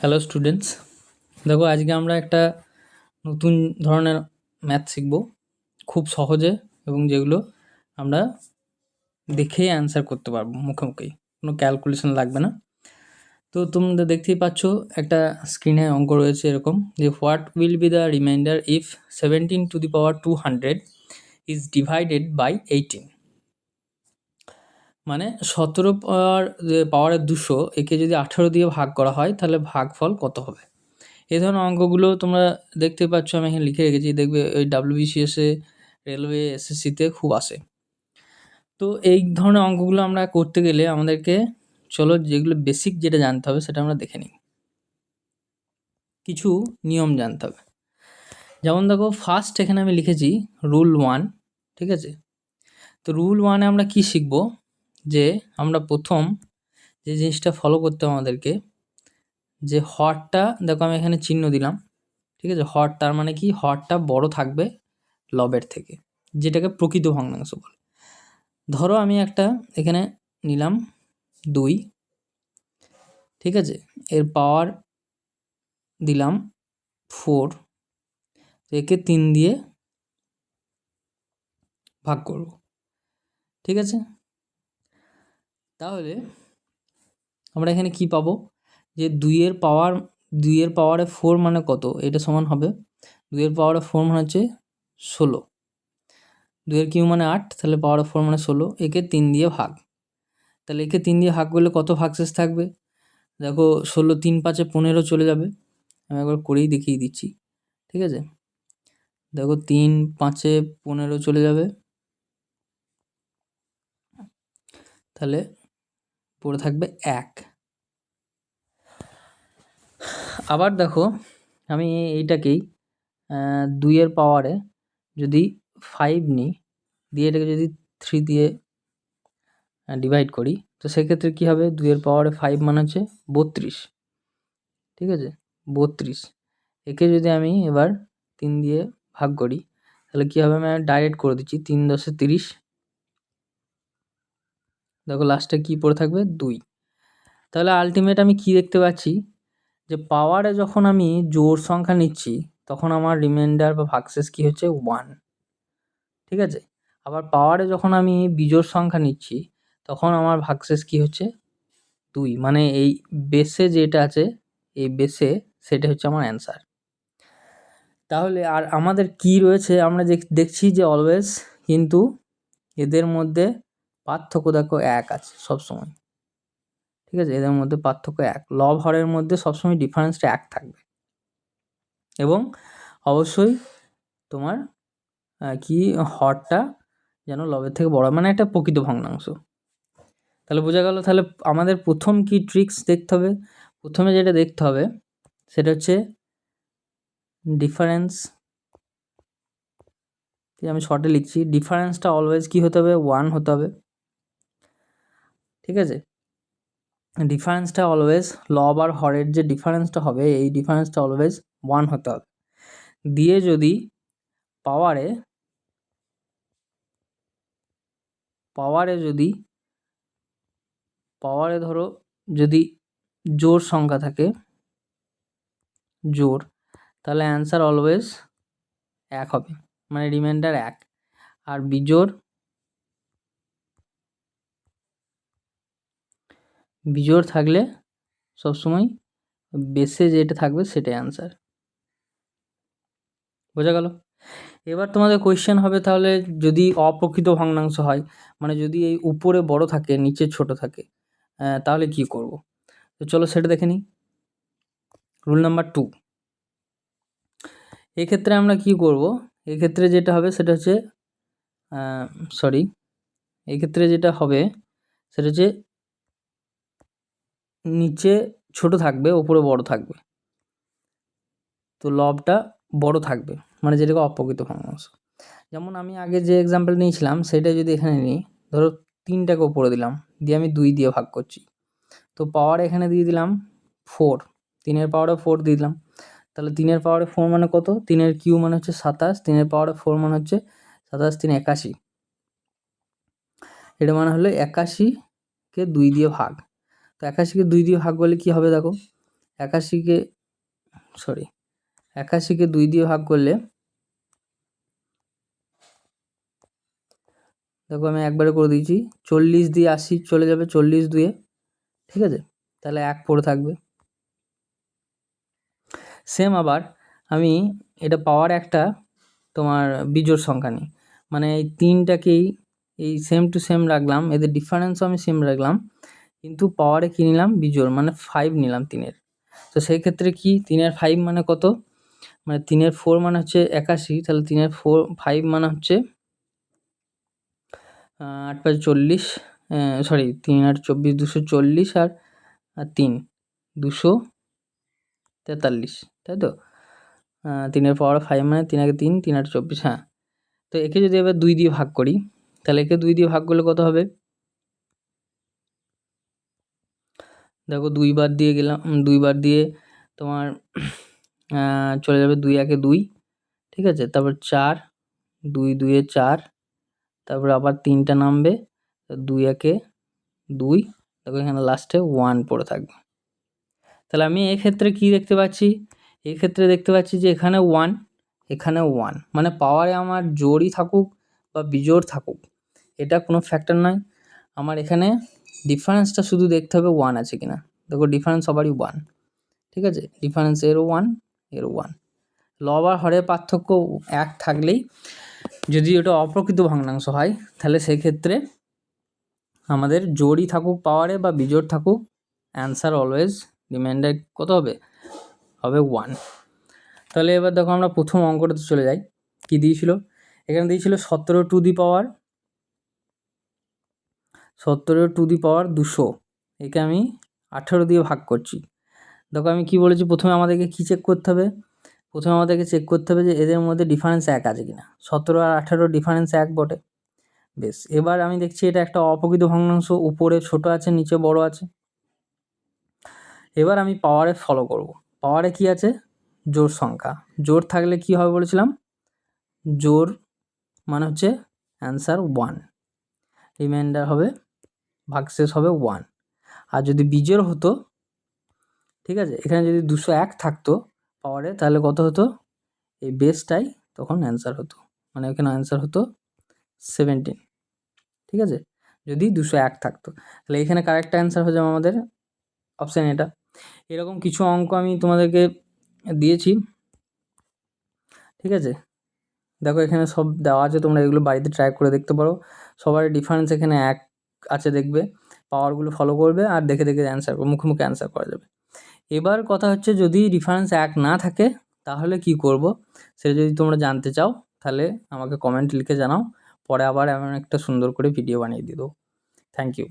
Hello students দেখো, আজকে আমরা একটা নতুন ধরনের ম্যাথ শিখব। খুব সহজে এবং যেগুলো আমরা দেখেই অ্যান্সার করতে পারব মুখে মুখেই। কোনো ক্যালকুলেশন লাগবে না। তো তোমরা দেখতেই পাচ্ছ, একটা স্ক্রিনে অঙ্ক রয়েছে এরকম যে what will be the reminder if seventeen to the power two hundred is divided by eighteen মানে সতেরো পাওয়ার যে পাওয়ারের দুশো, একে যদি আঠেরো দিয়ে ভাগ করা হয়, তাহলে ভাগফল কত হবে? এই ধরনের অঙ্কগুলো তোমরা দেখতে পাচ্ছ, আমি এখানে লিখে রেখেছি, দেখবে ওই ডাব্লিউবিসিএসে রেলওয়ে এসএসসিতে খুব আসে। তো এই ধরনের অঙ্কগুলো আমরা করতে গেলে আমাদেরকে, চলো যেগুলো বেসিক যেটা জানতে হবে, সেটা আমরা দেখে নিই। কিছু নিয়ম জানতে হবে। যেমন দেখো ফার্স্ট এখানে আমি লিখেছি রুল ওয়ান ঠিক আছে? তো রুল ওয়ানে আমরা কি শিখব? যে আমরা প্রথম যে জিনিসটা ফলো করতে হবে আমাদেরকে, যে হরটা দেখো আমি এখানে চিহ্ন দিলাম, ঠিক আছে? হর তার মানে কি? হরটা বড় থাকবে লবের থেকে, যেটাকে প্রকৃত ভগ্নাংশ বলে। ধরো আমি একটা এখানে নিলাম দুই, ঠিক আছে? এর পাওয়ার দিলাম ফোর একে তিন দিয়ে ভাগ করব, ঠিক আছে? তাহলে আমরা এখানে কি পাবো? যে দুইয়ের পাওয়ার দুইয়ের পাওয়ারে ফোর মানে কত? এটা সমান হবে। দুইয়ের পাওয়ারে ফোর মানে হচ্ছে ষোলো। দুইয়ের কিউ মানে আট, তাহলে পাওয়ারে ফোর মানে ষোলো। একে তিন দিয়ে ভাগ। তাহলে একে তিন দিয়ে ভাগ করলে কত ভাগশেষ থাকবে? দেখো, ষোলো তিন পাঁচে পনেরো চলে যাবে। আমি একবার করেই দেখিয়ে দিচ্ছি। ঠিক আছে? দেখো, তিন পাঁচে পনেরো চলে যাবে। তাহলে পড়ে থাকবে এক। আবার দেখো, আমি এইটাকেই দুইয়ের পাওয়ারে যদি ফাইভ নিই, দিয়ে এটাকে যদি থ্রি দিয়ে ডিভাইড করি, তো সেক্ষেত্রে কী হবে? দুইয়ের পাওয়ারে ফাইভ মানে হচ্ছে বত্রিশ। ঠিক আছে? বত্রিশ। একে যদি আমি এবার তিন দিয়ে ভাগ করি, তাহলে কী হবে? আমি ডাইরেক্ট করে দিচ্ছি, তিন দশে তিরিশ দেখো লাস্টে কী পড়ে থাকবে? দুই। তাহলে আলটিমেট আমি কি দেখতে পাচ্ছি? যে পাওয়ারে যখন আমি জোর সংখ্যা নিচ্ছি, তখন আমার রিমাইন্ডার বা ভাগশেষ কী হচ্ছে? ওয়ান ঠিক আছে? আবার পাওয়ারে যখন আমি বিজোড় সংখ্যা নিচ্ছি, তখন আমার ভাগশেষ কী হচ্ছে? দুই। মানে এই বেসে যেটা আছে, এই বেসে সেটা হচ্ছে আমার অ্যান্সার তাহলে আর আমাদের কি রয়েছে? আমরা দেখছি যে অলওয়েজ কিন্তু এদের মধ্যে পার্থক্য দেখো এক আছে সবসময়। ঠিক আছে? এদের মধ্যে পার্থক্য এক। লব হরের মধ্যে সবসময় ডিফারেন্সটা এক থাকবে। এবং অবশ্যই তোমার কি? হরটা যেন লবের থেকে বড় মানে একটা প্রকৃত ভগ্নাংশ। তাহলে বোঝা গেল তাহলে আমাদের প্রথম কি ট্রিক্স দেখতে হবে? প্রথমে যেটা দেখতে হবে সেটা হচ্ছে ডিফারেন্স আমি শর্টে লিখছি। ডিফারেন্সটা অলওয়েজ কি হতে হবে? ওয়ান হতে হবে। ঠিক আছে? ডিফারেন্সটা অলওয়েজ লব আর হরের যে ডিফারেন্সটা হবে, এই ডিফারেন্সটা অলওয়েজ ওয়ান হতে হবে। দিয়ে যদি পাওয়ারে পাওয়ারে যদি পাওয়ারে ধরো যদি জোর সংখ্যা থাকে, জোর, তাহলে অ্যান্সার অলওয়েজ এক হবে মানে রিমাইন্ডার এক। আর বিজোড় বিজোড় থাকলে সবসময় বেসে যেটা থাকবে সেটাই অ্যান্সার বোঝা গেল? এবার তোমাদের কোয়েশ্চেন হবে তাহলে যদি অপ্রকৃত ভগ্নাংশ হয় মানে যদি এই উপরে বড় থাকে, নিচে ছোট থাকে তাহলে কি করব? তো চলো সেটা দেখে নিই। রুল নাম্বার টু এক্ষেত্রে আমরা কি করব? এক্ষেত্রে যেটা হবে সেটা হচ্ছে সরি এক্ষেত্রে যেটা হবে সেটা হচ্ছে নিচে ছোট থাকবে, ওপরে বড় থাকবে। তো লবটা বড় থাকবে মানে যেটাকে অপ্রকৃত ভগ্নাংশ যেমন আমি আগে যে এক্সাম্পল নিয়েছিলাম সেটা যদি এখানে নিই, ধরো তিনটাকে ওপরে দিলাম, দিয়ে আমি দুই দিয়ে ভাগ করছি। তো পাওয়ার এখানে দিয়ে দিলাম ফোর তিনের পাওয়ারে ফোর দিয়ে দিলাম। তাহলে তিনের পাওয়ারে ফোর মানে কত? তিনের কিউ মানে হচ্ছে সাতাশ, তিনের পাওয়ারে ফোর মানে হচ্ছে সাতাশ, তিন একাশি। এটা মানে হলো একাশিকে দুই দিয়ে ভাগ। তো একাশিকে দুই দিয়ে ভাগ করলে কী হবে দেখো? একাশিকে সরি একাশিকে দুই দিয়ে ভাগ করলে, দেখো আমি একবারে করে দিয়েছি, চল্লিশ দিয়ে আশি চলে যাবে চল্লিশ দুয়ে, ঠিক আছে? তাহলে এক পড়ে থাকবে। সেম আবার আমি এটা পাওয়ার একটা তোমার বিজোড় সংখ্যা নিই। মানে এই তিনটাকেই এই সেম টু সেম রাখলাম, এদের ডিফারেন্সও আমি সেম রাখলাম। কিন্তু পাওয়ারে কী নিলাম? বিজোড় মানে ফাইভ নিলাম তিনের। তো সেই ক্ষেত্রে কি? তিনের ফাইভ মানে কত? মানে তিনের ফোর মানে হচ্ছে একাশি, তাহলে তিনের ফোর ফাইভ মানে হচ্ছে আট পাঁচ চল্লিশ সরি তিন আট চব্বিশ, দুশো চল্লিশ আর আর তিন, দুশো তেতাল্লিশ, তাই তো? তিনের পাওয়ার ফাইভ মানে তিন আগে তিন তিন আট চব্বিশ হ্যাঁ। তো একে যদি এবার দুই দিয়ে ভাগ করি, তাহলে একে দুই দিয়ে ভাগ করলে কত হবে? দেখো দুইবার দিয়ে গেলাম দুইবার দিয়ে তোমার চলে যাবে দুই একে দুই, ঠিক আছে? তারপর চার, দুই দুয়ে চার, তারপর আবার তিনটা নামবে, দুই একে দুই, দেখো এখানে লাস্টে ওয়ান পড়ে থাকবে। তাহলে আমি এক্ষেত্রে কি দেখতে পাচ্ছি? এক্ষেত্রে দেখতে পাচ্ছি যে এখানে ওয়ান এখানে ওয়ান মানে পাওয়ারে আমার জোরই থাকুক বা বিজোড় থাকুক, এটা কোনো ফ্যাক্টর নয়। আমার এখানে ডিফারেন্সটা শুধু দেখতে হবে ওয়ান আছে কি না দেখো ডিফারেন্স সবারই ওয়ান ঠিক আছে? ডিফারেন্স এরও ওয়ানের ওয়ান লব আর হরের পার্থক্য এক থাকলেই যদি ওটা অপ্রকৃত ভগ্নাংশ হয়, তাহলে সেক্ষেত্রে আমাদের জোরই থাকুক পাওয়ারে বা বিজোড় থাকুক অ্যান্সার অলওয়েজ রিমাইন্ডার কত হবে? হবে ওয়ান তাহলে এবার দেখো আমরা প্রথম অঙ্কটাতে চলে যাই। কি দিয়েছিল? এখানে দিয়েছিল সতেরো টু দি পাওয়ার সতেরো টু দি পাওয়ার দুশো। একে আমি আঠেরো দিয়ে ভাগ করছি। দেখো আমি কি বলেছি? প্রথমে আমাদেরকে কী চেক করতে হবে? প্রথমে আমাদেরকে চেক করতে হবে যে এদের মধ্যে ডিফারেন্স এক আছে কিনা। সতেরো আর আঠেরো ডিফারেন্স এক বটে। বেশ, এবার আমি দেখছি এটা একটা অপ্রকৃত ভগ্নাংশ, উপরে ছোট আছে, নিচে বড় আছে। এবার আমি পাওয়ারে ফলো করব। পাওয়ারে কি আছে? জোর সংখ্যা। জোর থাকলে কি হবে বলেছিলাম? জোর মানে হচ্ছে অ্যান্সার ওয়ান রিমাইন্ডার হবে ভাগশেষ হবে ওয়ান আর যদি বীজের হতো, ঠিক আছে, এখানে যদি দুশো এক থাকতো পাওয়ারে তাহলে কত হতো? এই বেসটাই তখন অ্যান্সার হতো। মানে এখানে অ্যান্সার হতো সেভেন্টিন ঠিক আছে? যদি দুশো এক থাকতো। তাহলে এখানে কারেক্ট অ্যান্সার হয়ে যাবে আমাদের অপশান এটা। এরকম কিছু অঙ্ক আমি তোমাদেরকে দিয়েছি, ঠিক আছে? দেখো এখানে সব দেওয়া আছে, তোমরা এগুলো বাড়িতে ট্রাই করে দেখতে পারো। সবার ডিফারেন্স এখানে এক আছে দেখবে পাওয়ারগুলো ফলো করবে আর দেখে দেখে অ্যান্সার মুখে মুখে অ্যান্সার করা যাবে। এবার কথা হচ্ছে যদি রিফারেন্স এক না থাকে, তাহলে কি করব? সেটা যদি তোমরা জানতে চাও, তাহলে আমাকে কমেন্ট লিখে জানাও, পরে আবার এমন একটা সুন্দর করে ভিডিও বানিয়ে দিয়ে দেবো। Thank you